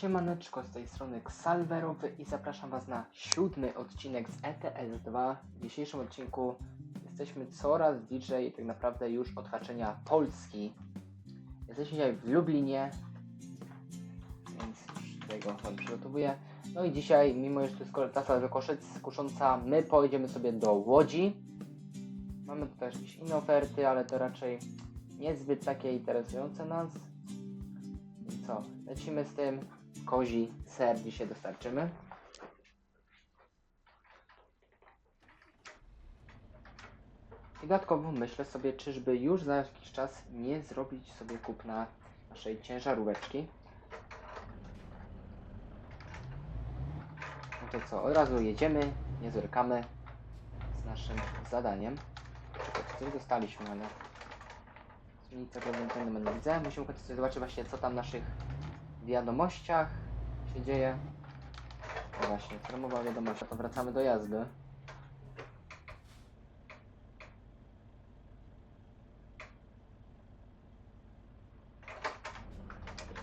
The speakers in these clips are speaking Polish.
Siemaneczko, z tej strony Xalverowy i zapraszam Was na siódmy odcinek z ETS 2. W dzisiejszym odcinku jesteśmy coraz bliżej tak naprawdę już odhaczenia Polski. Jesteśmy dzisiaj w Lublinie, więc już tutaj go sobie przygotowuję. No i dzisiaj, mimo że to jest trasa do kusząca, my pojedziemy sobie do Łodzi. Mamy tutaj jakieś inne oferty, ale to raczej niezbyt takie interesujące nas. Co? Lecimy z tym. Kozi ser dzisiaj dostarczymy. I dodatkowo myślę sobie, czyżby już za jakiś czas nie zrobić sobie kupna naszej ciężaróweczki. No to co, od razu jedziemy, nie zerkamy z naszym zadaniem. Coś dostaliśmy, ale nic tego nie będę widzę. Musimy zobaczyć właśnie co tam naszych wiadomościach się dzieje. No właśnie, stromowa wiadomość, to wracamy do jazdy.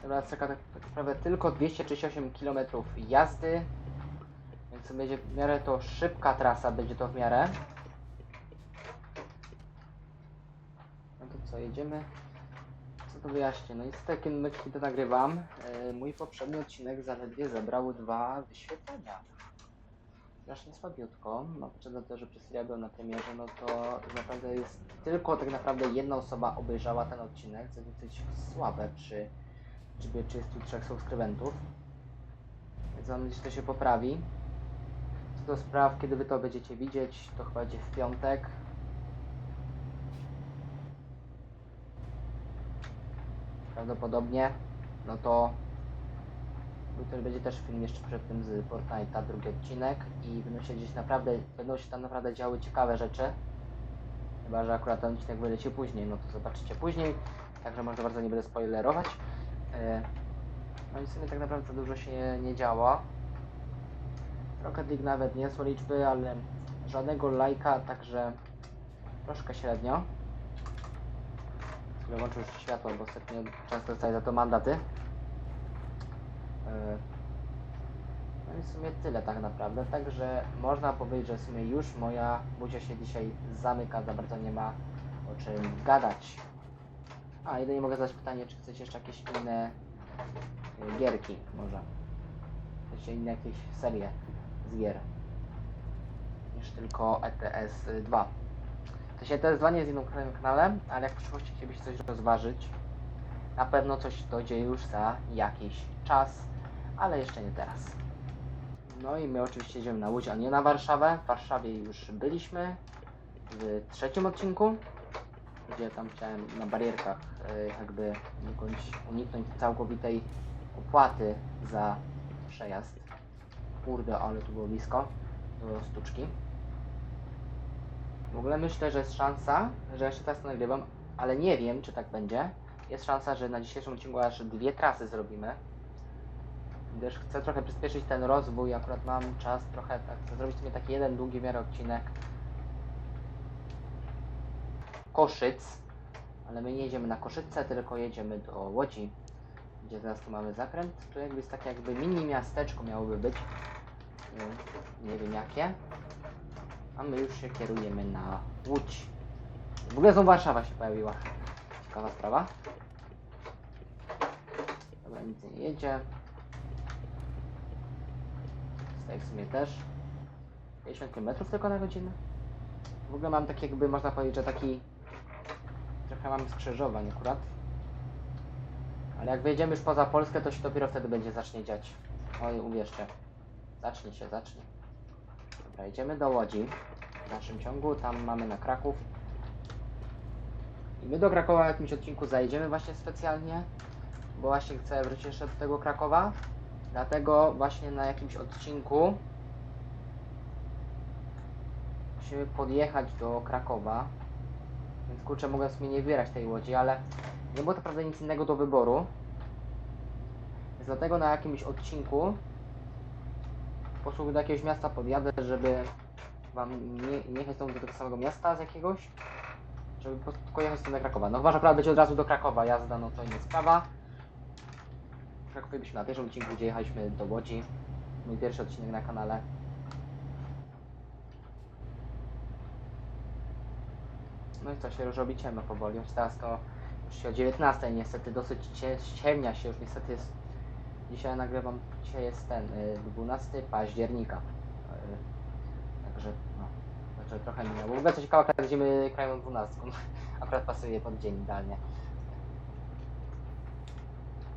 Teraz czeka tak, tak naprawdę tylko 238 km jazdy. Więc będzie w miarę to szybka trasa, będzie to w miarę. No to co, jedziemy? Co to wyjaśnię? No niestety takie myki to nagrywam. E, mój poprzedni odcinek zaledwie zebrał dwa wyświetlenia. Strasznie słabiutko. No patrząc na to, że przez chwilę byłem na premierze, no to naprawdę jest tylko tak naprawdę jedna osoba obejrzała ten odcinek, co jest dosyć słabe przy liczbie 33 subskrybentów. Więc mam nadzieję, że to się poprawi. Co do spraw, kiedy wy to będziecie widzieć, to chyba będzie w piątek. Prawdopodobnie, no to jutro będzie też film jeszcze przed tym z Fortnite'a, drugi odcinek i będą się gdzieś naprawdę, będą się tam naprawdę działy ciekawe rzeczy. Chyba, że akurat ten odcinek wyleci później, no to zobaczycie później, także może bardzo nie będę spoilerować. E, No i w sumie tak naprawdę dużo się nie, działo. Rocket League nawet nie są liczby, ale żadnego lajka, także troszkę średnio. Już światło, bo ostatnio często dostaję za to mandaty. Yy. No i w sumie tyle tak naprawdę, także można powiedzieć, że w sumie już moja buzia się dzisiaj zamyka, za bardzo nie ma o czym gadać. A, jedynie mogę zadać pytanie, czy chcecie jeszcze jakieś inne y, gierki może? Chcecie inne jakieś serie z gier niż tylko E ETS 2. To się TS2 nie jest innym kolejnym kanale, ale jak w przyszłości chcielibyście coś rozważyć, na pewno coś dojdzie już za jakiś czas, ale jeszcze nie teraz. No i my oczywiście jedziemy na Łódź, a nie na Warszawę. W Warszawie już byliśmy w trzecim odcinku, gdzie tam chciałem na barierkach e, jakby uniknąć, całkowitej opłaty za przejazd. Kurde, ale tu było blisko do sztuczki. W ogóle myślę, że jest szansa, że jeszcze teraz to nagrywam, ale nie wiem, czy tak będzie. Jest szansa, że na dzisiejszym odcinku aż dwie trasy zrobimy. Gdyż chcę trochę przyspieszyć ten rozwój, akurat mam czas trochę, tak, chcę zrobić sobie taki jeden długi miarę odcinek. Koszyc, ale my nie jedziemy na Koszyce, tylko jedziemy do Łodzi, gdzie teraz tu mamy zakręt. Tu jakby jest takie jakby mini miasteczko miałoby być. Nie- Nie wiem jakie a my już się kierujemy na Łódź. W ogóle znowu Warszawa się pojawiła. Ciekawa sprawa. Dobra, nic nie jedzie. Tutaj w sumie też. 50 km tylko na godzinę. W ogóle mam taki jakby, można powiedzieć, że taki... Trochę mam skrzyżowań akurat. Ale jak wyjedziemy już poza Polskę, to się dopiero wtedy będzie zacznie dziać. Oj, uwierzcie. Zacznie się, zacznie. Dobra, jedziemy do Łodzi w naszym ciągu, tam mamy na Kraków. I my do Krakowa w jakimś odcinku zajedziemy właśnie specjalnie, bo właśnie chcę wrócić jeszcze do tego Krakowa. Dlatego właśnie na jakimś odcinku musimy podjechać do Krakowa. Więc kurczę, mogę w sumie nie wybierać tej łodzi, ale nie było to prawda nic innego do wyboru. Więc dlatego na jakimś odcinku po do jakiegoś miasta podjadę, żeby wam nie, nie jechać do tego samego miasta z jakiegoś, żeby po prostu tylko jechać do Krakowa. No że akurat będzie od razu do Krakowa jazda, no to inna sprawa. byliśmy na pierwszym odcinku, gdzie jechaliśmy do Łodzi. Mój pierwszy odcinek na kanale. No i co się już robi ciemno powoli, choć teraz to już się o 19 niestety dosyć cie, ściemnia się już niestety jest dzisiaj nagrywam, dzisiaj jest ten y, 12 października. Y, Także znaczy trochę minęło. W ogóle co ciekawe, akurat jedziemy krajową 12. Akurat pasuje pod dzień idealnie.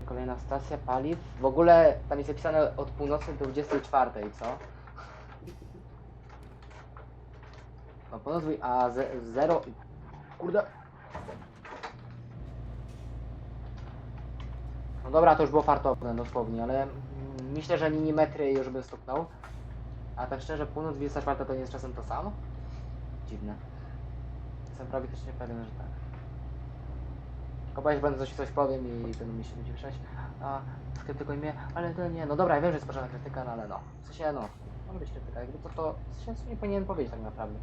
Kolejna stacja paliw. W ogóle tam jest napisane od północy do 24, co? No północ, a ze, zero... Kurde... No dobra, to już było fartowne dosłownie, ale myślę, że milimetry już by stuknął. A tak szczerze, północ 24 to nie jest czasem to samo? Dziwne. Jestem praktycznie pewien, że tak. Kopać będę coś, coś powiem i będą mi się ludzie przejść. A skrytykuj mnie, ale to nie, no dobra, ja wiem, że jest potrzebna krytyka, no ale no. W sensie no, może być krytyka, jakby to to w sensie nie powinien powiedzieć tak naprawdę.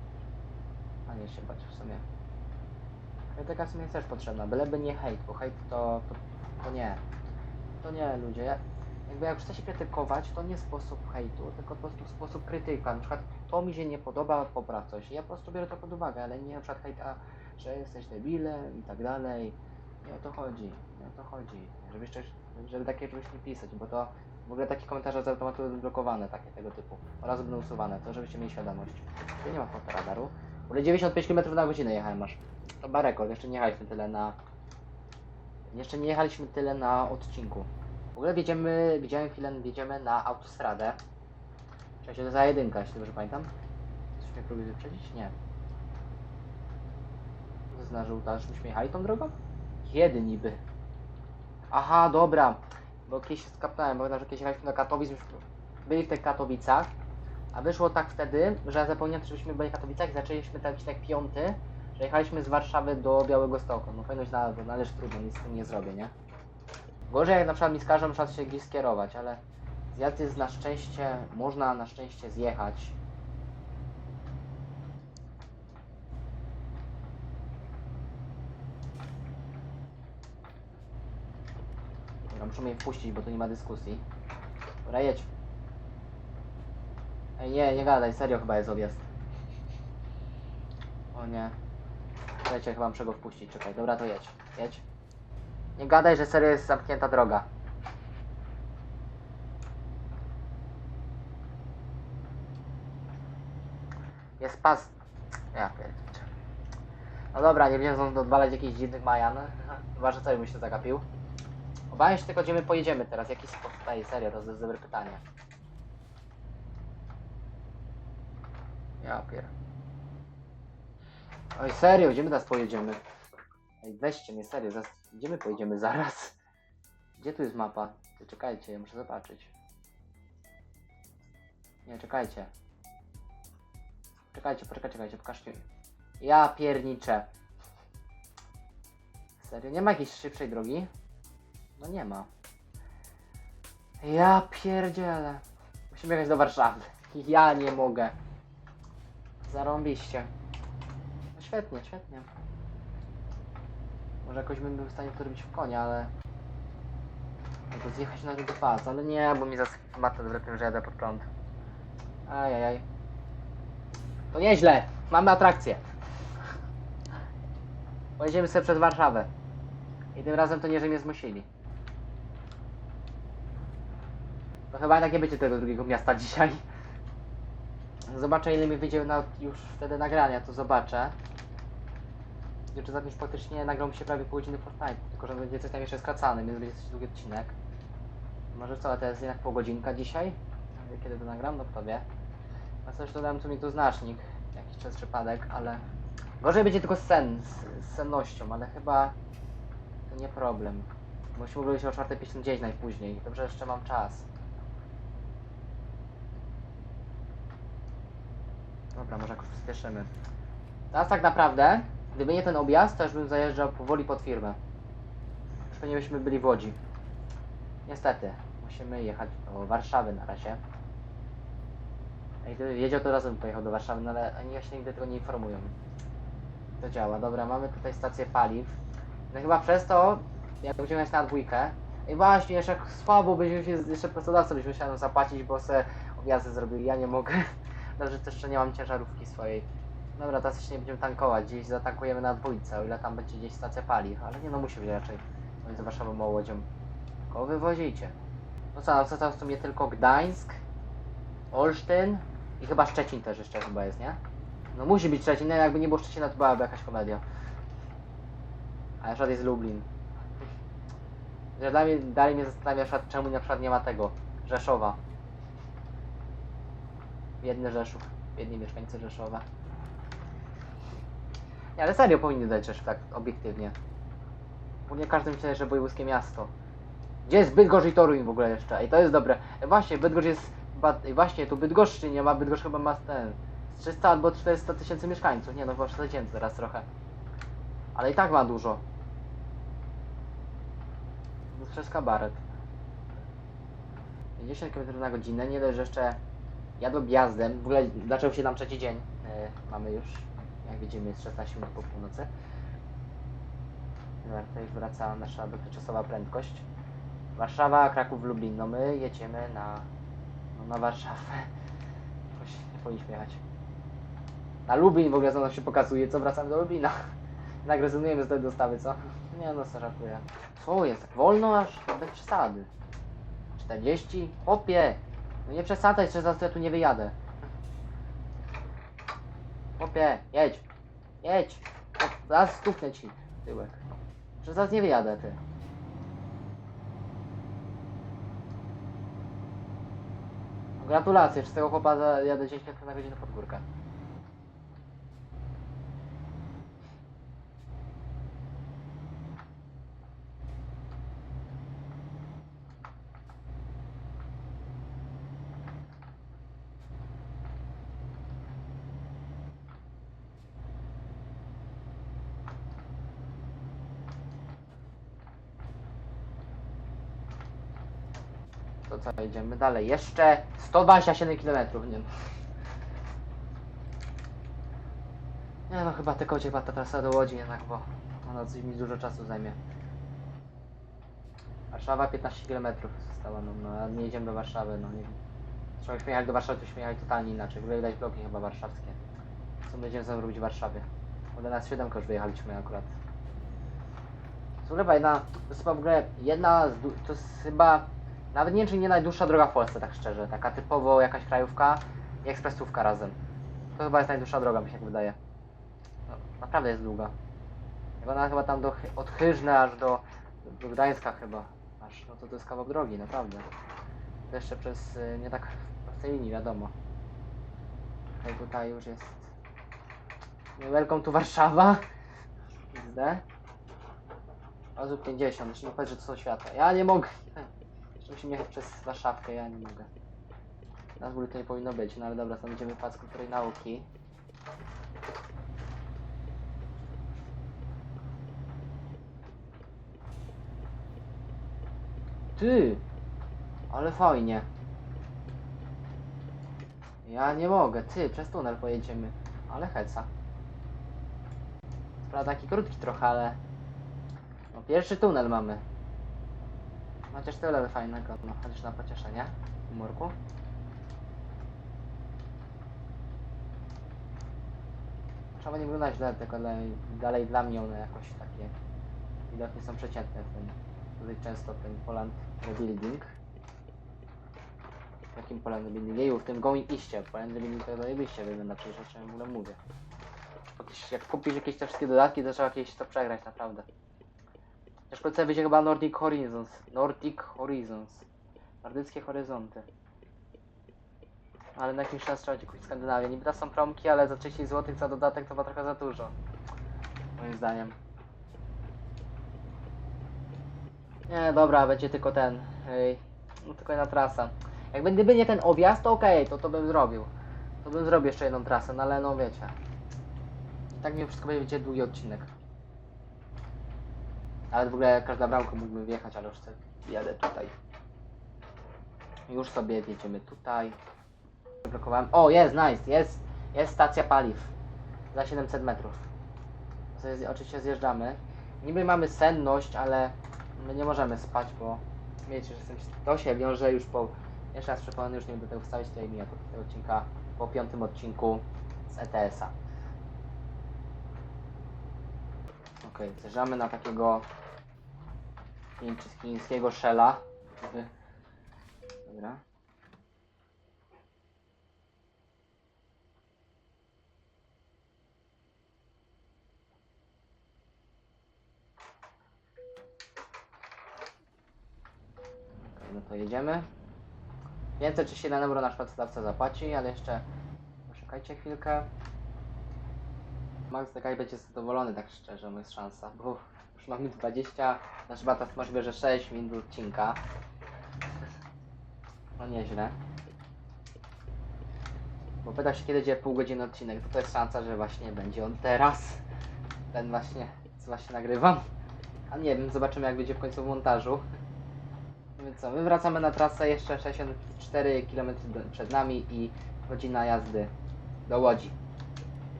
A nie się bać w sumie. Krytyka w sumie jest też potrzebna, byleby nie hejt, bo hejt to, to, to nie. To nie ludzie. Jakby jak chce się krytykować, to nie sposób hejtu, tylko po prostu sposób krytyka. Na przykład to mi się nie podoba, popraw coś. Ja po prostu biorę to pod uwagę, ale nie na przykład hejta, że jesteś debilem i tak dalej. Nie o to chodzi, nie o to chodzi. Żeby jeszcze, żeby takie czegoś nie pisać, bo to w ogóle takie komentarze z automatu będą blokowane, takie tego typu. Oraz będą usuwane, to żebyście mieli świadomość. Tu nie ma fotoradaru. W ogóle 95 km na godzinę jechałem aż. To chyba rekord, jeszcze nie jechaliśmy tyle na... Jeszcze nie jechaliśmy tyle na odcinku. W ogóle wjedziemy, widziałem chwilę, wjedziemy na autostradę. Cześć, to za jedynka, jeśli dobrze pamiętam. Coś mnie próbuje wyprzedzić? Nie. To jest na żółta, żebyśmy jechali tą drogą? Kiedy niby? Aha, dobra. Bo kiedyś się skapnąłem, bo że kiedyś jechaliśmy do Katowic, byli w tych Katowicach. A wyszło tak wtedy, że zapomniałem, żebyśmy byli w Katowicach i zaczęliśmy ten odcinek piąty, że jechaliśmy z Warszawy do Białego Stoku. No powinno na no, ale trudno, nic z tym nie zrobię, nie? Gorzej jak na przykład mi skażą, czas się gdzieś skierować, ale zjazd jest na szczęście, można na szczęście zjechać. Dobra, muszę mnie wpuścić, bo tu nie ma dyskusji. Dobra, jedź. Ej, nie, nie gadaj, serio chyba jest odjazd. O nie. Czekajcie, chyba muszę go wpuścić, czekaj. Dobra, to jedź. Jedź. Nie gadaj, że serio jest zamknięta droga. Jest pas. Ja pierdziczę. No dobra, nie stąd odwalać jakichś dziwnych Majan. Chyba, że coś mi się zagapił. Obawiam się tylko, gdzie my pojedziemy teraz. Jaki spot tutaj? Serio, to jest dobre pytanie. Ja pier... Oj, serio, gdzie my teraz pojedziemy? Ej, weźcie mnie, serio, zaraz... gdzie my pojedziemy zaraz? Gdzie tu jest mapa? Czekajcie, ja muszę zobaczyć. Nie, czekajcie. Czekajcie, poczekajcie, czekajcie, pokażcie. Ja pierniczę. Serio, nie ma jakiejś szybszej drogi? No nie ma. Ja pierdzielę. Musimy jechać do Warszawy. Ja nie mogę. Zarąbiście. No świetnie, świetnie. Może jakoś był w stanie to robić w konia, ale... Albo zjechać na ten pas, ale nie, bo mi zasypie matę wlepiem, że jadę pod prąd. Ajajaj. To nieźle. Mamy atrakcję. Pojedziemy sobie przez Warszawę. I tym razem to nie, że mnie zmusili. To chyba jednak nie będzie tego drugiego miasta dzisiaj. Zobaczę ile mi wyjdzie na już wtedy nagrania, to zobaczę. Jeszcze za tym faktycznie nagrał się prawie pół godziny Fortnite, tylko że będzie coś tam jeszcze skracany, więc będzie dosyć długi odcinek. Może co, ale to jest jednak pół godzinka dzisiaj? Kiedy to nagram? No kto wie. A coś dodałem tu mi tu znacznik, jakiś czas przypadek, ale... Gorzej będzie tylko sen, z, z sennością, ale chyba to nie problem. Musimy mówić o 4.50 gdzieś najpóźniej, dobrze jeszcze mam czas. Dobra, może jakoś przyspieszymy. Teraz tak naprawdę, gdyby nie ten objazd, to już bym zajeżdżał powoli pod firmę. Już pewnie byśmy byli w Łodzi. Niestety, musimy jechać do Warszawy na razie. Ej, gdyby wiedział, to razem pojechał do Warszawy, no ale oni właśnie nigdy tego nie informują. To działa. Dobra, mamy tutaj stację paliw. No chyba przez to, jak będziemy jechać na dwójkę, I właśnie, jeszcze jak słabo byśmy się, jeszcze pracodawca byśmy nam zapłacić, bo se objazdy zrobił, ja nie mogę. Dobrze, też jeszcze nie mam ciężarówki swojej. Dobra, teraz jeszcze nie będziemy tankować, gdzieś zatankujemy na dwójce, o ile tam będzie gdzieś stacja paliw, ale nie no musi być raczej. I z Warszawą łodzią. Kogo wywozicie? No co, no co tam w sumie tylko Gdańsk, Olsztyn i chyba Szczecin też jeszcze chyba jest, nie? No musi być Szczecin, no jakby nie było Szczecina to byłaby jakaś komedia. A na przykład jest Lublin. Że dla mnie, dalej mnie zastanawia, czemu na przykład nie ma tego Rzeszowa. Biedny Rzeszów, biedni mieszkańcy Rzeszowa. Nie, ale serio powinny dać Rzeszów tak obiektywnie. Bo nie każdy myśli, że wojewódzkie miasto. Gdzie jest Bydgoszcz i Toruń w ogóle jeszcze? I to jest dobre. Właśnie, Bydgoszcz jest... Właśnie, tu Bydgoszczy nie ma, Bydgoszcz chyba ma ten... 300 albo 400 tysięcy mieszkańców. Nie no, chyba 400 tysięcy teraz trochę. Ale i tak ma dużo. To przez kabaret. 50 km na godzinę, nie dość, że jeszcze jadę objazdem. W ogóle zaczął się nam trzeci dzień. E, mamy już, jak widzimy, jest 16 minut po północy. Dobra, tutaj wraca nasza dotychczasowa prędkość. Warszawa, Kraków, Lublin. No my jedziemy na, no na Warszawę. Nie powinniśmy jechać. Na Lublin w ogóle znowu się pokazuje, co wracamy do Lublina. Jednak z tej dostawy, co? Nie no, co żartuję. Co jest? Tak wolno aż? No Bez przesady. 40? Popie! No nie przesadzaj, że zaraz ja tu nie wyjadę. Popie, jedź! Jedź! O, zaraz stuknę ci tyłek. Że zaraz nie wyjadę, ty. Gratulacje, z tego chłopa jadę 10 km na godzinę pod górkę. To co, jedziemy dalej. Jeszcze 127 km, nie Nie no, chyba tylko cię ta trasa do Łodzi jednak, bo ona coś mi dużo czasu zajmie. Warszawa 15 km została, no, no a nie jedziemy do Warszawy, no nie. Trzeba byśmy do Warszawy, to byśmy totalnie inaczej. W ogóle widać bloki chyba warszawskie. Co będziemy sobie robić w Warszawie? Bo do nas 7 już wyjechaliśmy akurat. To chyba jedna, to jest chyba w ogóle jedna z, to jest chyba, nawet nie wiem czy nie najdłuższa droga w Polsce, tak szczerze. Taka typowo jakaś krajówka i ekspresówka razem. To chyba jest najdłuższa droga, mi się tak wydaje. No, naprawdę jest długa. Jak ona chyba tam do, od Chyżny aż do, do Gdańska chyba. Aż, no to to jest kawał drogi, naprawdę. To jeszcze przez, y, nie tak prostej linii, wiadomo. Tutaj, tutaj już jest... Welcome to Warszawa. XD. Razu 50, jeszcze nie powiedz, że to są światła. Ja nie mogę. Musimy jechać przez Warszawkę, ja nie mogę. W ogóle to nie powinno być, no ale dobra, to będziemy pac kultury nauki. Ty! Ale fajnie. Ja nie mogę, ty, przez tunel pojedziemy. Ale heca. Prawda, taki krótki trochę, ale... No pierwszy tunel mamy. Chociaż tyle fajnego, no chociaż na pocieszenie. Humorku. Trzeba nie wyglądać źle, tylko dalej, dalej dla mnie one jakoś takie widocznie są przeciętne w tym. Tutaj często ten Poland Rebuilding. W jakim Poland Rebuilding? Jeju, w tym Going Iście. Poland Rebuilding to zajebiście wygląda, przecież o czym w ogóle mówię. Jak kupisz jakieś te wszystkie dodatki, to trzeba jakieś to przegrać, naprawdę. Też wkrótce wyjdzie chyba Nordic Horizons. Nordic Horizons. Nordyckie horyzonty. Ale na jakimś czas trzeba będzie kupić Skandynawię. Niby to są promki, ale za 30 zł za dodatek to chyba trochę za dużo. Moim zdaniem. Nie, dobra, będzie tylko ten. Ej, no tylko jedna trasa. Jak gdyby nie ten objazd, to okej, to to bym zrobił. To bym zrobił jeszcze jedną trasę, no ale no wiecie. I tak mimo wszystko będzie długi odcinek. Nawet w ogóle każda bramka mógłbym wjechać, ale już sobie jadę tutaj. Już sobie jedziemy tutaj. Zablokowałem. O, jest, nice, jest, jest stacja paliw. Za 700 metrów. Oczywiście zjeżdżamy. Niby mamy senność, ale my nie możemy spać, bo śmiejecie, że to się wiąże już po jeszcze raz przekonany, już nie będę tego wstawiać tutaj mija tego odcinka po piątym odcinku z ETS-a. Okej, zjeżdżamy na takiego chińskiego szela. Dobra. Okej, no to jedziemy. 537 euro nasz pracodawca zapłaci, ale jeszcze poczekajcie chwilkę. Max Dekaj będzie zadowolony, tak szczerze, jest szansa, bo już mamy 20, znaczy teraz możliwe, że 6 minut odcinka. No nieźle. Bo pytał się kiedy będzie pół godziny odcinek, to to jest szansa, że właśnie będzie on teraz. Ten właśnie, co właśnie nagrywam. A nie wiem, zobaczymy jak będzie w końcu w montażu. No Więc co, my wracamy na trasę, jeszcze 64 km przed nami i godzina jazdy do Łodzi.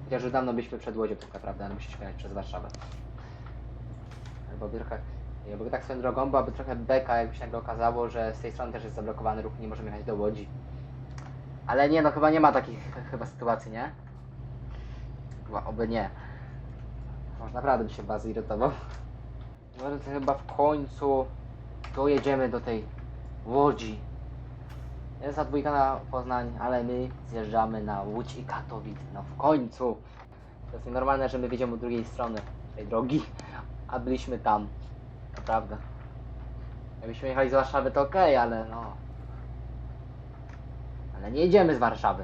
Chociaż już dawno byliśmy przed Łodzią tak naprawdę, ale musieliśmy jechać przez Warszawę. Bo by trochę, bo tak swoją drogą byłaby trochę beka, jakby się nagle okazało, że z tej strony też jest zablokowany ruch i nie możemy jechać do Łodzi. Ale nie, no chyba nie ma takich chyba sytuacji, nie? Chyba, oby nie. Może naprawdę by się was zirytował. Może to chyba w końcu dojedziemy do tej Łodzi. Jest za dwójka na Poznań, ale my zjeżdżamy na Łódź i Katowice. No w końcu. To jest nienormalne, że my wiedziemy od drugiej strony tej drogi, a byliśmy tam. Naprawdę. Jakbyśmy jechali z Warszawy to okej, ale no. Ale nie jedziemy z Warszawy.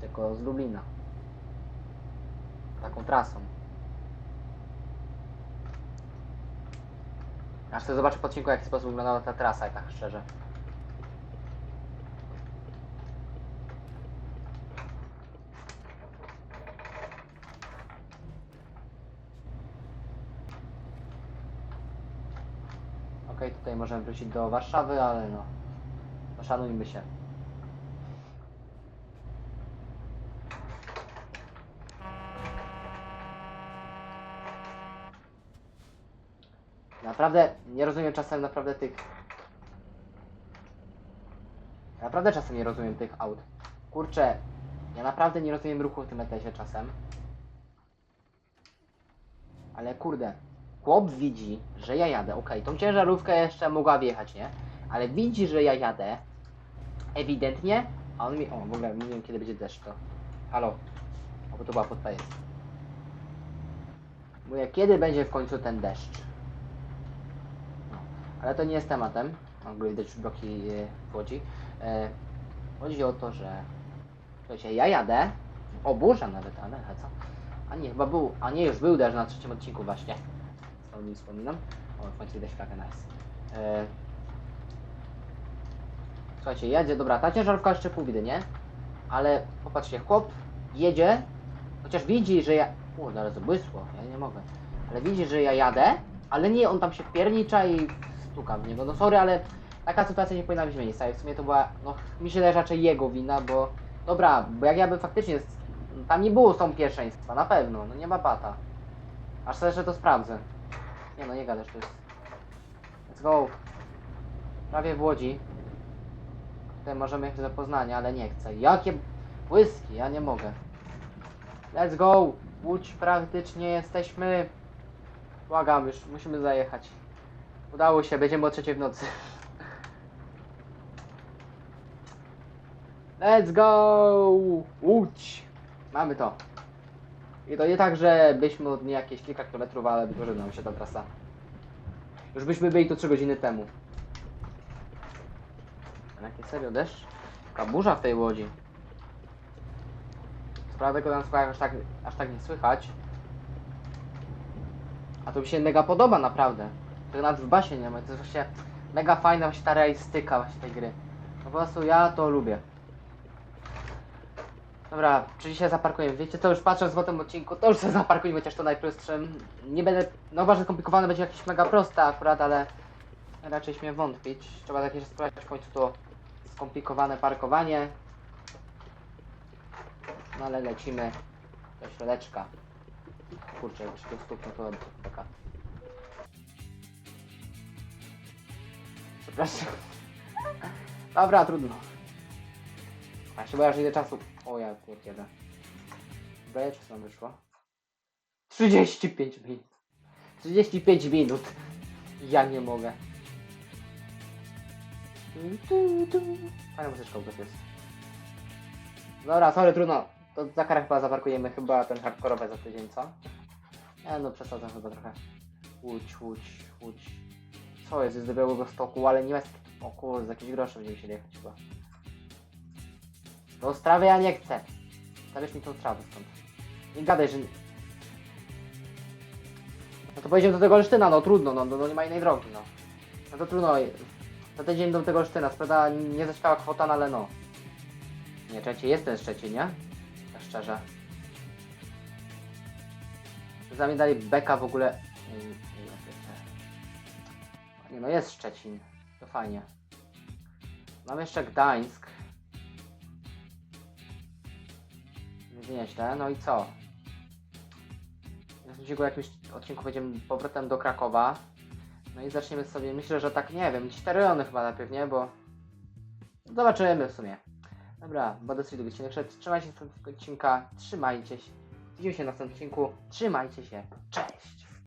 Tylko z Lublina. Taką trasą. Aż chcę zobaczyć po odcinku, w sposób wyglądała ta trasa, tak szczerze. Okej, tutaj możemy wrócić do Warszawy, ale no. Poszanujmy się. Naprawdę nie rozumiem czasem naprawdę tych. Naprawdę czasem nie rozumiem tych aut. Kurczę, ja naprawdę nie rozumiem ruchu w tym ETS-ie czasem. Ale kurde, chłop widzi, że ja jadę. Okej, tą ciężarówkę jeszcze mogła wjechać, nie? Ale widzi, że ja jadę. Ewidentnie. A on mi. O, w ogóle nie wiem kiedy będzie deszcz to. Halo. O, bo to była podpowiedź. Mówię, kiedy będzie w końcu ten deszcz? No, ale to nie jest tematem. W ogóle widać bloki e, w Łodzi. E, chodzi o to, że. Słuchajcie, ja jadę. O, burza nawet, ale co? A nie, chyba był. A nie, już był deszcz na trzecim odcinku właśnie. O nim wspominam. O, końcu widać flagę, nice. E, słuchajcie, jedzie, dobra, ta ciężarówka jeszcze pół nie? Ale popatrzcie, chłop jedzie, chociaż widzi, że ja... Kurde, ale zabłysło, ja nie mogę. Ale widzi, że ja jadę, ale nie, on tam się piernicza i stuka w niego. No sorry, ale taka sytuacja nie powinna być miejsca i w sumie to była, no mi się wydaje raczej jego wina, bo dobra, bo jak ja bym faktycznie, tam nie było są pierwszeństwa, na pewno, no nie ma bata. Aż sobie jeszcze to sprawdzę. Nie no, nie gadasz, to jest... Let's go. Prawie w Łodzi. Tutaj możemy jechać do Poznania, ale nie chcę. Jakie błyski, ja nie mogę. Let's go! Łódź praktycznie jesteśmy. Błagam już, musimy zajechać. Udało się, będziemy o trzeciej w nocy. Let's go! Łódź! Mamy to. I to nie tak, że byśmy od niej jakieś kilka kilometrów, ale wytworzy nam się ta trasa. Już byśmy byli tu 3 godziny temu. Ale jakie serio deszcz? Taka burza w tej łodzi. Co prawda tam słuchaj, aż tak, aż tak nie słychać. A to mi się mega podoba naprawdę. To nawet w basie nie ma. To jest właśnie mega fajna właśnie ta realistyka właśnie tej gry. Po prostu ja to lubię. Dobra, czy dzisiaj zaparkujemy? Wiecie co, już patrząc w tym odcinku, to już sobie zaparkujmy chociaż to najprostszym. Nie będę, no uważam, że skomplikowane będzie jakieś mega proste akurat, ale raczej śmiem wątpić. Trzeba jakieś sprawdzić w końcu to skomplikowane parkowanie. No ale lecimy do środeczka. Kurczę, się to stuknę, to taka. przepraszam. Dobra, trudno. A się boję, że ile czasu. O ja. Dobra, czy nam wyszło? 35 minut. 35 minut. Ja nie mogę. Fajna muzyczka ogóle jest. Dobra, sorry, trudno. To za karę chyba zaparkujemy chyba ten hardkorowy za tydzień, co? Nie no, przesadzam chyba trochę. Łódź, łódź, łódź. Co jest? Jest do Białego Stoku, ale nie ma... O kurde, za jakieś grosze będziemy musieli jechać chyba. Do Ostrawy ja nie chcę. Zabierz mi tą trawę stąd. Nie gadaj, że... No to pojedziemy do tego Olsztyna, no trudno, no, no, no nie ma innej drogi, no. No to trudno. Za tydzień do tego Olsztyna. Sprawa nie zaczekała kwota, no ale no. Nie, czekajcie, jest ten Szczecin, nie? Tak szczerze. Za mnie dali beka w ogóle. Nie, nie no, jest Szczecin. To fajnie. Mam jeszcze Gdańsk. Nieźle, no i co? W drugim jakimś odcinku będziemy powrotem do Krakowa. No i zaczniemy sobie, myślę, że tak, nie wiem, cztery rejony chyba najpierw, nie? Bo zobaczymy w sumie. Dobra, bo dosyć długi odcinek. Trzymajcie się następnego odcinka, trzymajcie się. Widzimy się następnym odcinku, trzymajcie się, cześć!